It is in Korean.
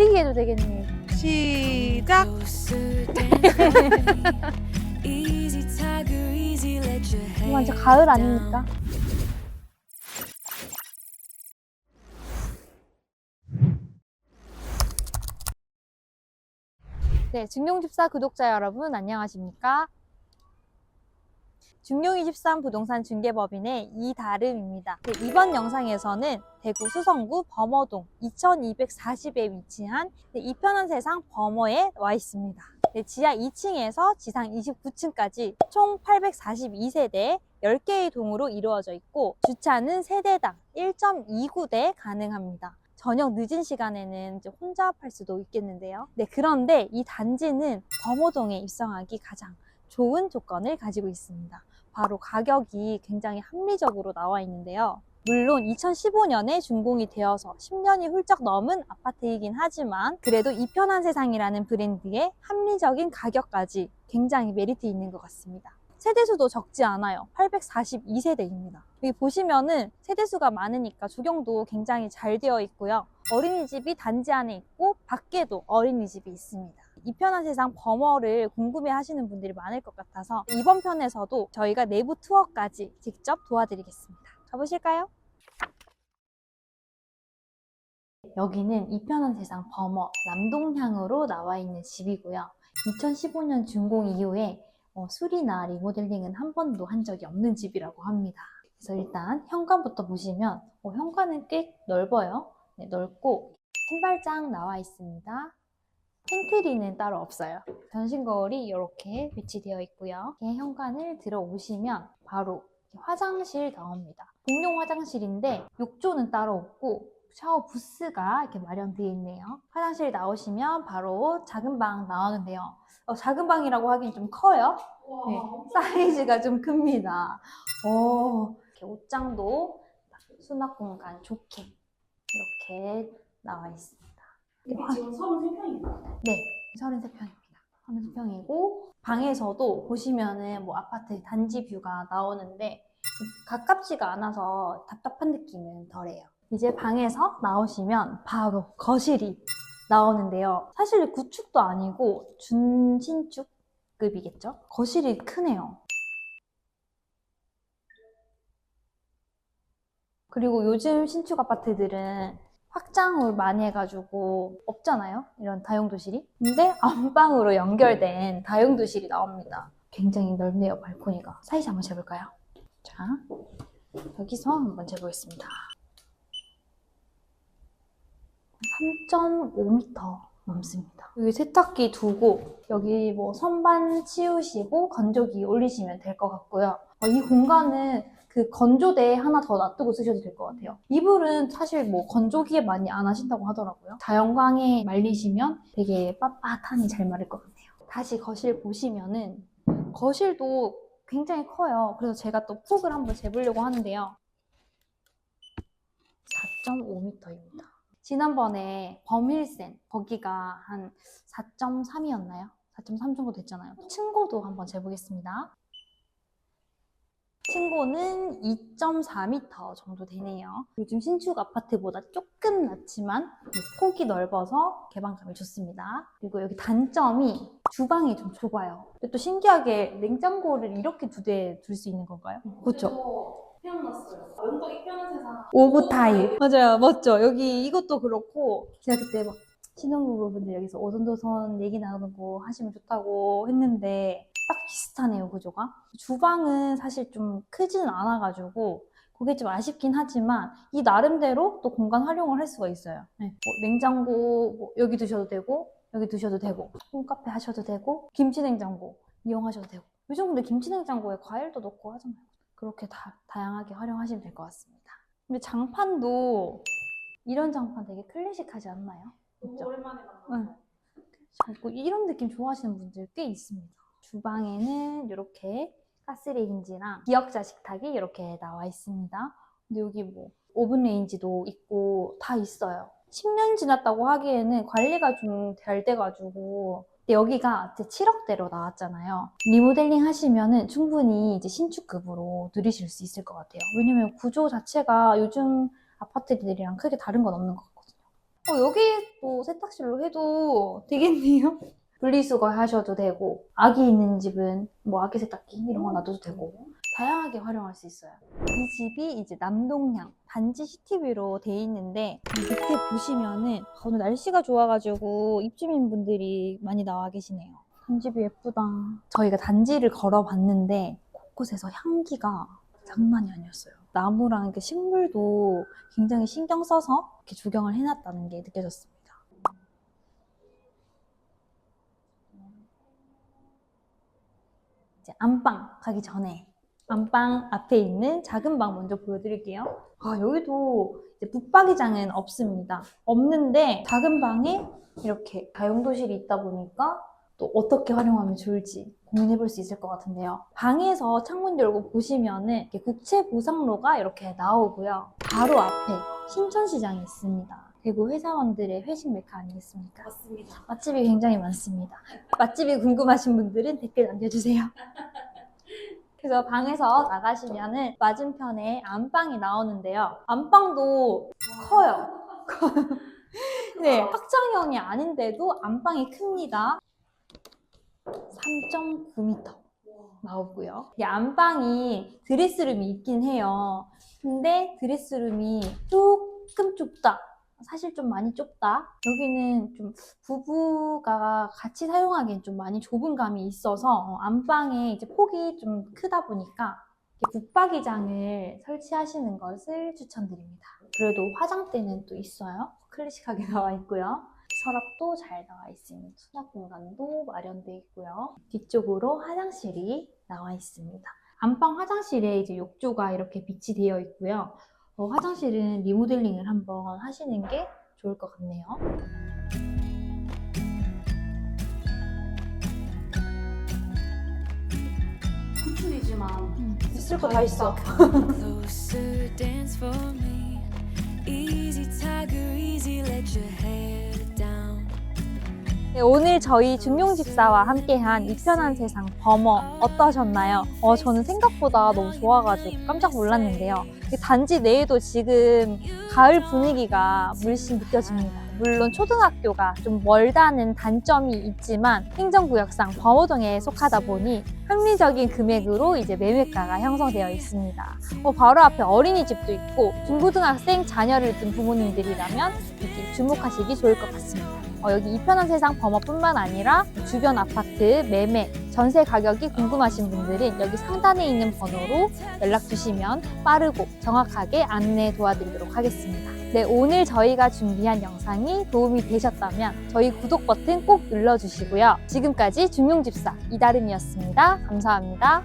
달리기 해도 되겠네. 시작. 이거 완전 가을 아닙니까? 네, 중룡집사 구독자 여러분 안녕하십니까? 중룡23 부동산 중개법인의 이다름입니다. 네, 이번 영상에서는 대구 수성구 범어동 2240에 위치한 네, 이편한 세상 범어에 와 있습니다. 네, 지하 2층에서 지상 29층까지 총 842세대 10개의 동으로 이루어져 있고 주차는 세대당 1.29대 가능합니다. 저녁 늦은 시간에는 혼자 팔 수도 있겠는데요. 네, 그런데 이 단지는 범호동에 입성하기 가장 좋은 조건을 가지고 있습니다. 바로 가격이 굉장히 합리적으로 나와 있는데요. 물론 2015년에 준공이 되어서 10년이 훌쩍 넘은 아파트이긴 하지만 그래도 이 편한 세상이라는 브랜드의 합리적인 가격까지 굉장히 메리트 있는 것 같습니다. 세대수도 적지 않아요. 842세대입니다. 여기 보시면은 세대수가 많으니까 조경도 굉장히 잘 되어 있고요. 어린이집이 단지 안에 있고 밖에도 어린이집이 있습니다. 이 편한 세상 범어를 궁금해 하시는 분들이 많을 것 같아서 이번 편에서도 저희가 내부 투어까지 직접 도와드리겠습니다. 가보실까요? 여기는 이 편한 세상 범어 남동향으로 나와 있는 집이고요. 2015년 준공 이후에 어, 수리나 리모델링은 한 번도 한 적이 없는 집이라고 합니다. 그래서 일단 현관부터 보시면 어, 현관은 꽤 넓어요. 네, 넓고 신발장 나와 있습니다. 팬트리는 따로 없어요. 전신 거울이 이렇게 배치되어 있고요. 이렇게 현관을 들어오시면 바로 화장실 나옵니다. 공용 화장실인데 욕조는 따로 없고 샤워 부스가 이렇게 마련되어 있네요. 화장실 나오시면 바로 작은 방 나오는데요. 어, 작은 방이라고 하긴 좀 커요. 네, 사이즈가 좀 큽니다. 오, 이렇게 옷장도 수납 공간 좋게 이렇게 나와 있습니다. 이게 지금 33평입니다. 네, 33평입니다. 33평이고 방에서도 보시면은 뭐 아파트 단지 뷰가 나오는데 가깝지가 않아서 답답한 느낌은 덜해요. 이제 방에서 나오시면 바로 거실이 나오는데요. 사실 구축도 아니고 준신축급이겠죠? 거실이 크네요. 그리고 요즘 신축 아파트들은 확장을 많이 해가지고 없잖아요. 이런 다용도실이. 근데 안방으로 연결된 다용도실이 나옵니다. 굉장히 넓네요, 발코니가. 사이즈 한번 재볼까요? 자, 여기서 한번 재보겠습니다. 3.5m 넘습니다. 여기 세탁기 두고 여기 뭐 선반 치우시고 건조기 올리시면 될 것 같고요. 어, 이 공간은 그 건조대 하나 더 놔두고 쓰셔도 될 것 같아요. 이불은 사실 뭐 건조기에 많이 안 하신다고 하더라고요. 자연광에 말리시면 되게 빳빳하니 잘 마를 것 같아요. 다시 거실 보시면은 거실도 굉장히 커요. 그래서 제가 또 폭을 한번 재보려고 하는데요. 4.5m입니다. 지난번에 범일센 거기가 한 4.3이었나요? 4.3 정도 됐잖아요. 층고도 한번 재보겠습니다. 층고는 2.4m 정도 되네요. 요즘 신축 아파트보다 조금 낮지만 폭이 넓어서 개방감이 좋습니다. 그리고 여기 단점이 주방이 좀 좁아요. 근데 또 신기하게 냉장고를 이렇게 두 대 둘 수 있는 건가요? 그렇죠. 이거 태어났어요. 연덕 입편한 세상. 오브 타입. 맞아요. 멋져. 여기 이것도 그렇고 제가 그때 막 신혼부부분들 여기서 오손도손 얘기 나누고 하시면 좋다고 했는데 딱 비슷하네요 구조가. 주방은 사실 좀 크지는 않아가지고 그게 좀 아쉽긴 하지만 이 나름대로 또 공간 활용을 할 수가 있어요. 네. 뭐 냉장고 뭐 여기 두셔도 되고 여기 두셔도 되고 홈카페 하셔도 되고 김치 냉장고 이용하셔도 되고 요즘 근데 김치 냉장고에 과일도 넣고 하잖아요. 그렇게 다 다양하게 활용하시면 될 것 같습니다. 근데 장판도 이런 장판 되게 클래식하지 않나요? 너무? 오랜만에 만났어요. 응. 그리고 이런 느낌 좋아하시는 분들 꽤 있습니다. 주방에는 이렇게 가스레인지랑 기역자 식탁이 이렇게 나와 있습니다. 근데 여기 뭐 오븐 레인지도 있고 다 있어요. 10년 지났다고 하기에는 관리가 좀 잘 돼가지고 근데 여기가 이제 7억대로 나왔잖아요. 리모델링 하시면은 충분히 이제 신축급으로 누리실 수 있을 것 같아요. 왜냐면 구조 자체가 요즘 아파트들이랑 크게 다른 건 없는 것 같거든요. 어, 여기 또 세탁실로 해도 되겠네요. 분리수거 하셔도 되고 아기 있는 집은 뭐 아기 세탁기 이런 거 놔둬도 되고 다양하게 활용할 수 있어요. 이 집이 이제 남동향 단지 CCTV로 돼 있는데 이 밑에 보시면은 아, 오늘 날씨가 좋아가지고 입주민 분들이 많이 나와 계시네요. 단집이 예쁘다. 저희가 단지를 걸어봤는데 곳곳에서 향기가 장난이 아니었어요. 나무랑 이렇게 식물도 굉장히 신경 써서 이렇게 조경을 해놨다는 게 느껴졌습니다. 이제 안방 가기 전에 안방 앞에 있는 작은 방 먼저 보여드릴게요. 아, 여기도 이제 붙박이장은 없습니다. 없는데 작은 방에 이렇게 다용도실이 있다 보니까 또 어떻게 활용하면 좋을지 고민해 볼 수 있을 것 같은데요. 방에서 창문 열고 보시면은 국채 보상로가 이렇게 나오고요. 바로 앞에 신천시장이 있습니다. 대구 회사원들의 회식 메카 아니겠습니까? 맞습니다. 맛집이 굉장히 많습니다. 맛집이 궁금하신 분들은 댓글 남겨주세요. 그래서 방에서 나가시면은 맞은편에 안방이 나오는데요. 안방도 커요. 네, 확장형이 아닌데도 안방이 큽니다. 3.9m 나오고요. 이 안방이 드레스룸이 있긴 해요. 근데 드레스룸이 조금 좁다. 사실 좀 많이 좁다. 여기는 좀 부부가 같이 사용하기엔 좀 많이 좁은 감이 있어서 어, 안방에 이제 폭이 좀 크다 보니까 붙박이장을 설치하시는 것을 추천드립니다. 그래도 화장대는 또 있어요. 클래식하게 나와 있고요. 서랍도 잘 나와 있습니다. 수납 공간도 마련되어 있고요. 뒤쪽으로 화장실이 나와 있습니다. 안방 화장실에 이제 욕조가 이렇게 빛이 되어 있고요. 어, 화장실은 리모델링을 한번 하시는 게 좋을 것 같네요. 구출이지만 있을 거다 있어. Closer, dance for me. Easy, tiger, easy, let your head down. 네, 오늘 저희 중용집사와 함께한 이편한 세상 범어 어떠셨나요? 어, 저는 생각보다 너무 좋아가지고 깜짝 놀랐는데요. 이 단지 내에도 지금 가을 분위기가 물씬 느껴집니다. 물론 초등학교가 좀 멀다는 단점이 있지만 행정구역상 범어동에 속하다 보니 합리적인 금액으로 이제 매매가가 형성되어 있습니다. 어, 바로 앞에 어린이집도 있고 중고등학생 자녀를 둔 부모님들이라면 이렇게 주목하시기 좋을 것 같습니다. 어, 여기 이편한 세상 범어뿐만 아니라 주변 아파트 매매 전세 가격이 궁금하신 분들은 여기 상단에 있는 번호로 연락 주시면 빠르고 정확하게 안내 도와드리도록 하겠습니다. 네, 오늘 저희가 준비한 영상이 도움이 되셨다면 저희 구독 버튼 꼭 눌러주시고요. 지금까지 중용집사 이다름이었습니다. 감사합니다.